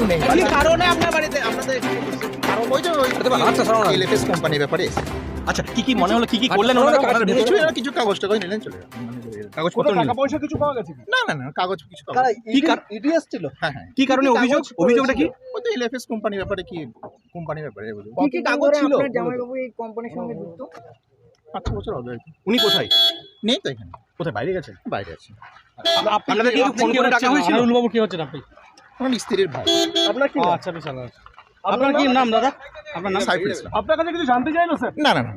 কেউ নেই। কি কারণে আপনার বাড়িতে আপনাদের কারণ ওই যে ওই আচ্ছা, শোনো না। এলএফএস কোম্পানির ব্যাপারে আচ্ছা কি কি মনে হলো কি কি করলেন আচ্ছা, ওনারা? শোনো না, কিছু? কাগজ টাগজ নিলেন? চলে গেল। কাগজপত্র টাকা পয়সা কিছু পাওয়া গেছে কি? না না না কাগজ কিছু কি কার- ইডি হ্যাঁ হ্যাঁ। কি কারণে অভিযোগ কাগজ অভিযোগটা কি? ওই তো এলএফএস কোম্পানির ব্যাপারে কি কোম্পানির ব্যাপারে কি কি কাগজ ছিল? আপনার জামাইবাবু এই কোম্পানির সঙ্গে যুক্ত? পাঁচ ছ বছর হবে উনি কোথায়? নেই তো এখানে। কোথায়? বাইরে গেছেন বাইরে আপনাদের কি ফোন করে ডাকা হয়েছিল? বাবু কি হচ্ছেন আপনি? আমার স্ত্রীর ভাই আপনার কি নাম? আচ্ছা বিশাল আপনার কি নাম দাদা আপনার নাম সাইফুল ইসলাম আপনার কাছে কিছু জানতে চাইলো স্যার না না না না।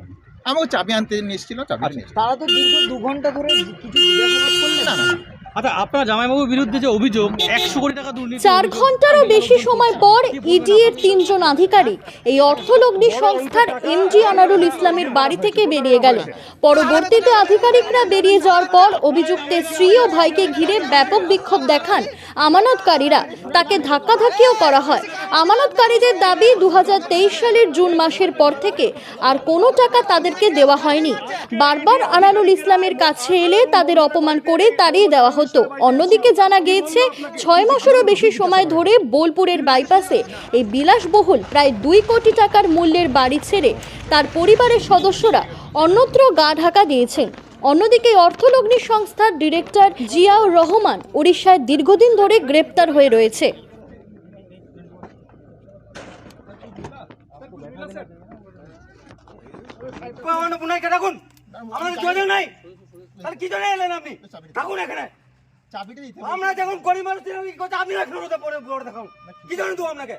আমাকে চাবি আনতে নিয়ে এসেছিল চাবি আচ্ছা। নিয়ে এসেছিল। তারা তো দীর্ঘ দু ঘণ্টা ধরে কিছু জিজ্ঞাসাবাদ করলেন না না না। আচ্ছা আপনার জামাইবাবুর বিরুদ্ধে যে অভিযোগ একশো কোটি টাকা দুর্নীতি চার ঘন্টারও বেশি সময় পর ইডি এর তিনজন আধিকারিক এই অর্থলগ্নি সংস্থার এমজি আনারুল ইসলামের বাড়ি থেকে বেরিয়ে গেলেন। পরবর্তীতে আধিকারিকরা বেরিয়ে যাওয়ার পর অভিযুক্তের স্ত্রী ও ভাইকে ঘিরে ব্যাপক বিক্ষোভ দেখান আমানতকারীরা। তাকে ধাক্কাধাক্কিও করা হয়। আমানতকারীদের দাবি দু হাজার তেইশ সালের জুন মাসের পর থেকে আর কোনো টাকা তাদেরকে দেওয়া হয়নি। বারবার আনারুল ইসলামের কাছে এলে তাদের অপমান করে তাড়িয়ে দেওয়া হতো। অন্যদিকে জানা গিয়েছে, ছয় মাসেরও বেশি সময় ধরে বোলপুরের বাইপাসে এই বিলাসবহুল প্রায় দুই কোটি টাকার মূল্যের বাড়ি ছেড়ে তার পরিবারের সদস্যরা অন্যত্র গা ঢাকা দিয়েছেন। অন্যদিকে অর্থলগ্নি সংস্থার ডিরেক্টর জিয়াউর রহমান ওড়িশায় দীর্ঘদিন ধরে গ্রেপ্তার হয়ে রয়েছে। আমাদের যোগাযোগ নাই। তাহলে কি জন্য এলেন আপনি? থাকুন এখানে। চাবিটা দিতে আমরা যখন গরিব মানুষ? আপনি রাখুন ওটা পরে পরে দেখান কি জন্য তো আপনাকে?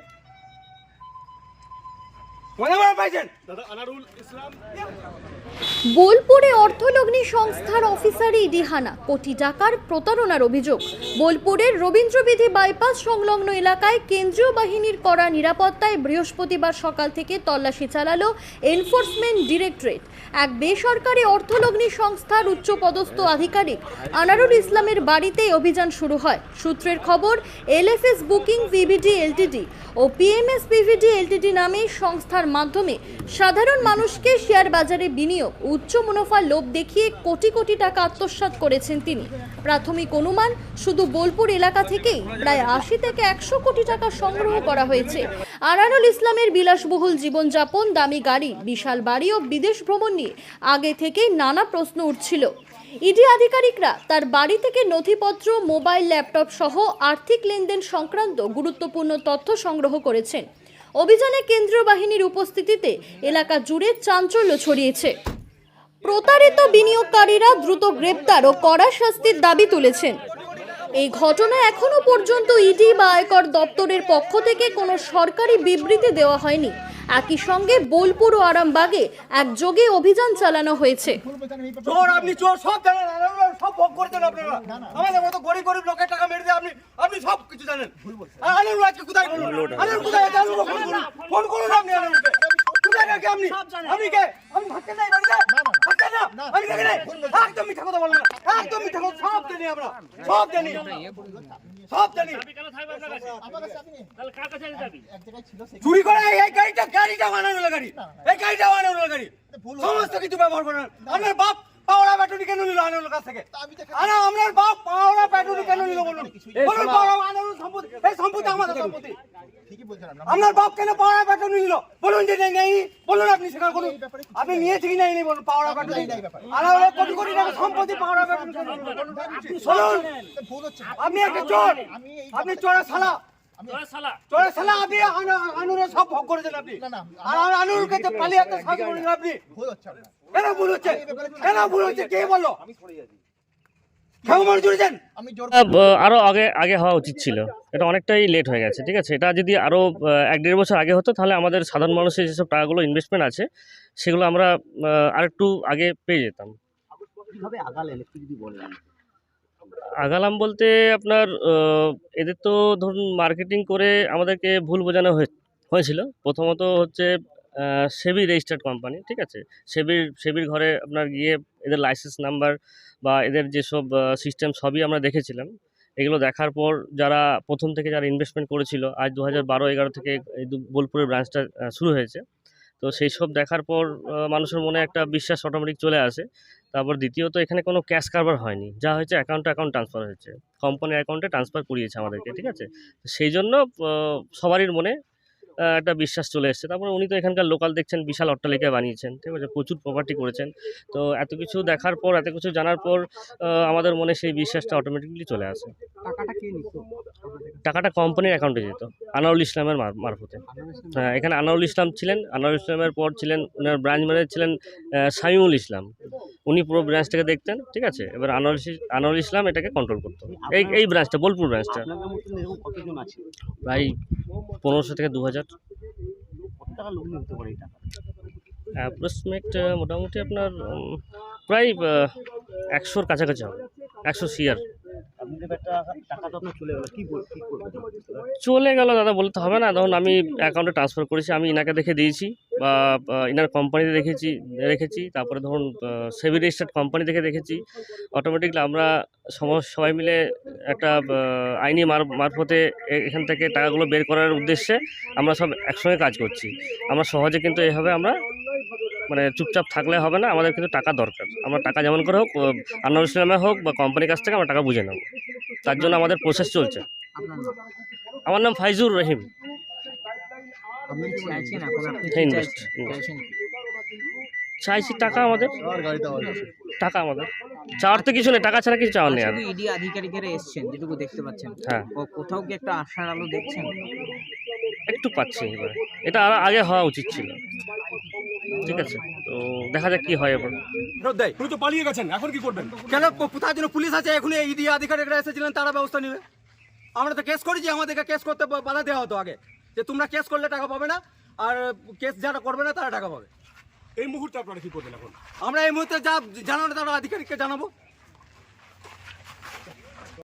বোলপুরে অর্থলগ্নি সংস্থার অফিসার ইডি হানা কোটি টাকার প্রতারণার অভিযোগ। বোলপুরের রবীন্দ্রবিধি বাইপাস সংলগ্ন এলাকায় কেন্দ্রীয় বাহিনীর করা নিরাপত্তায় বৃহস্পতিবার সকাল থেকে তল্লাশি চালালো এনফোর্সমেন্ট ডিরেক্টরেট। এক বেসরকারি অর্থলগ্নি সংস্থার উচ্চপদস্থ আধিকারিক আনারুল ইসলামের বাড়িতেই অভিযান শুরু হয়। সূত্রের খবর এলএফএস বুকিং ভিভিডি এলটিডি ও পিএমএস পিভিডি এলটিডি নামে সংস্থার মাধ্যমে সাধারণ মানুষকে শেয়ার বাজারে বিনিয়োগ, উচ্চ মুনাফার লোভ দেখিয়ে কোটি কোটি টাকা আত্মসাৎ করেছেন তিনি। প্রাথমিক অনুমান, শুধু বোলপুর এলাকা থেকেই প্রায় আশি থেকে একশো কোটি টাকা সংগ্রহ করা হয়েছে। আনারুল ইসলামের বিলাসবহুল জীবনযাপন, দামি গাড়ি, বিশাল বাড়ি ও বিদেশ ভ্রমণ নিয়ে আগে থেকেই নানা প্রশ্ন উঠছিল। ইডি আধিকারিকরা তার বাড়ি থেকে নথিপত্র, মোবাইল, ল্যাপটপ সহ আর্থিক লেনদেন সংক্রান্ত গুরুত্বপূর্ণ তথ্য সংগ্রহ করেছেন। অভিযানে কেন্দ্রীয় বাহিনীর উপস্থিতিতে এলাকা জুড়ে চাঞ্চল্য ছড়িয়েছে। প্রতারিত বিনিয়োগকারীরা দ্রুত গ্রেপ্তার ও কড়া শাস্তির দাবি তুলেছেন। এই ঘটনা এখনও পর্যন্ত ইডি বা আয়কর দপ্তরের পক্ষ থেকে কোনো সরকারি বিবৃতি দেওয়া হয়নি। একই সঙ্গে বোলপুর ও আরামবাগে একযোগে অভিযান চালানো হয়েছে। চোর আপনি চোর সব জানেন আনারুল সব ভোগ করছেন আপনারা। আমাদের মতো গরিব গরিব লোকের টাকা মেরে দিয়ে আপনি আপনি সব কিছু জানেন। আর আনারুল আজকে কোথায়? ফোন করুন। আপনি আনারুলকে কোথায় রেখে আপনি? আপনি কে? থাকতেন না বাড়িতে? আমি নাই একদম মিথ্যা কথা বলেন না। একদম মিথ্যা কথা সব জানি আমরা। সব জানি। সব জানি। চুরি করে এই- গাড়িটা গাড়িটা বানানো গাড়ি। এই গাড়িটা বানানো গাড়ি। সমস্ত কিছু ব্যবহার করেন আপনার বাপ পাওড়া ব্যাটুরি কেন নিল কাছ থেকে? আরে আপনার বাপ পাওড়া ব্যাটুরি কেন নিল বলুন। বলুন আনারুল সম্পত্তি এই সম্পত্তি আমাদের সম্পত্তি। ঠিকই বাপ কেন পাওড়া ব্যাটুরি নিল? বলুন যে নেই নেই। বলুন আপনি স্বীকার করুন। আপনি নিয়েছি কি নেই বলুন আনারুল কোটি কোটি টাকা সম্পত্তি হচ্ছে আপনি একটা চোর। আপনি চোরের শালা। চোরের শালা। আপনি আনু- সব ভোগ করেছেন আপনি। আর আর আনুরকে পালিয়ে একটা সাহায্য করেছেন আপনি। ভুল হচ্ছে আপনার কেন ভুল হচ্ছে? কেন ভুল হচ্ছে? কে বলো আরও আগে আগে হওয়া উচিত ছিল। এটা অনেকটাই লেট হয়ে গেছে ঠিক আছে? এটা যদি আরও এক দেড় বছর আগে হতো তাহলে আমাদের সাধারণ মানুষের যেসব টাকাগুলো ইনভেস্টমেন্ট আছে সেগুলো আমরা আরেকটু আগে পেয়ে যেতাম। আগালাম বলতে আপনার এদের তো ধরুন মার্কেটিং করে আমাদেরকে ভুল বোঝানো হয়ে- হয়েছিল। প্রথমত হচ্ছে সেবি রেজিস্টার্ড কোম্পানি, ঠিক আছে? সেবির সেবির ঘরে আপনার গিয়ে এদের লাইসেন্স নাম্বার বা এদের যেসব সিস্টেম সবই আমরা দেখেছিলাম। এগুলো দেখার পর যারা প্রথম থেকে যারা ইনভেস্টমেন্ট করেছিল, আজ দু হাজার বারো, এগারো থেকে বোলপুরের ব্রাঞ্চটা শুরু হয়েছে। তো সেই সব দেখার পর মানুষের মনে একটা বিশ্বাস অটোমেটিক চলে আসে। তারপর দ্বিতীয়ত এখানে কোনো ক্যাশ কারবার হয়নি। যা হয়েছে অ্যাকাউন্টে অ্যাকাউন্ট ট্রান্সফার হয়েছে। কোম্পানির অ্যাকাউন্টে ট্রান্সফার করিয়েছে আমাদেরকে, ঠিক আছে? সেই জন্য সবারই মনে একটা বিশ্বাস চলে এসেছে। তারপর উনি তো এখানকার লোকাল দেখছেন বিশাল অট্টালিকা বানিয়েছেন ঠিক আছে? প্রচুর প্রপার্টি করেছেন। তো এত কিছু দেখার পর এত কিছু জানার পর আমাদের মনে সেই বিশ্বাসটা অটোমেটিকলি চলে আসে। টাকাটা কোম্পানির অ্যাকাউন্টে যেত আনারুল ইসলামের মারফতে। হ্যাঁ এখানে আনারুল ইসলাম ছিলেন আনারুল ইসলামের পর ছিলেন ওনার ব্রাঞ্চ ম্যানেজার ছিলেন সাইমুল ইসলাম। উনি পুরো ব্রাঞ্চটাকে দেখতেন ঠিক আছে? এবার আনোয়ার আনোয়ার ইসলাম এটাকে কন্ট্রোল করতো। এই এই ব্রাঞ্চটা বোলপুর ব্রাঞ্চটা প্রায় পনেরোশো থেকে দু হাজার অ্যাপ্রক্সিমেট মোটামুটি আপনার প্রায় একশোর কাছাকাছি হবে। একশো সিয়ার চলে গেল দাদা বলতে হবে না। ধরুন আমি অ্যাকাউন্টে ট্রান্সফার করেছি আমি ইনাকে দেখে দিয়েছি। বা ইনার কোম্পানিতে দেখেছি রেখেছি তারপরে ধরুন সেভি রেজিস্টার্ড কোম্পানি দেখে দেখেছি। অটোমেটিকলি আমরা সবাই মিলে একটা আইনি মার মারফতে এখান থেকে টাকাগুলো বের করার উদ্দেশ্যে আমরা সব একসঙ্গে কাজ করছি। আমরা সহজে কিন্তু এইভাবে আমরা মানে চুপচাপ থাকলে হবে না আমাদের কিন্তু টাকা দরকার। আমরা টাকা যেমন করে হোক আনোয়ার ইসলামে হোক বা কোম্পানির কাছ থেকে আমরা টাকা বুঝে নেব। তার জন্য আমাদের প্রসেস চলছে। আমার নাম ফাইজুর রহিম। চাইছি টাকা আমাদের। টাকা আমাদের। চাওয়ার তো কিছু নেই টাকা ছাড়া কিছু চাওয়ার নেই আর। ইডি আধিকারিকেরা এসেছেন যেটুকু দেখতে পাচ্ছেন। হ্যাঁ। কোথাও কি একটা আশার আলো দেখছেন? একটু পাচ্ছি এবার। এটা আর আগে হওয়া উচিত ছিল। ঠিক আছে তো দেখা যাক কি হয় এবার। ফেরত দেয়। তো পালিয়ে গেছেন এখন কি করবেন? কেন কোথায় জন্য পুলিশ আছে এখন ইডি আধিকারিকরা এসেছিলেন তারা ব্যবস্থা নেবে। আমরা তো কেস করেছি আমাদেরকে কেস করতে বাধা দেওয়া হতো আগে। যে তোমরা কেস করলে টাকা পাবে না আর কেস যারা করবে না তারা টাকা পাবে। এই মুহূর্তে আপনারা কি করবেন এখন? আমরা এই মুহূর্তে যা জানানো তারা আধিকারিককে জানাব।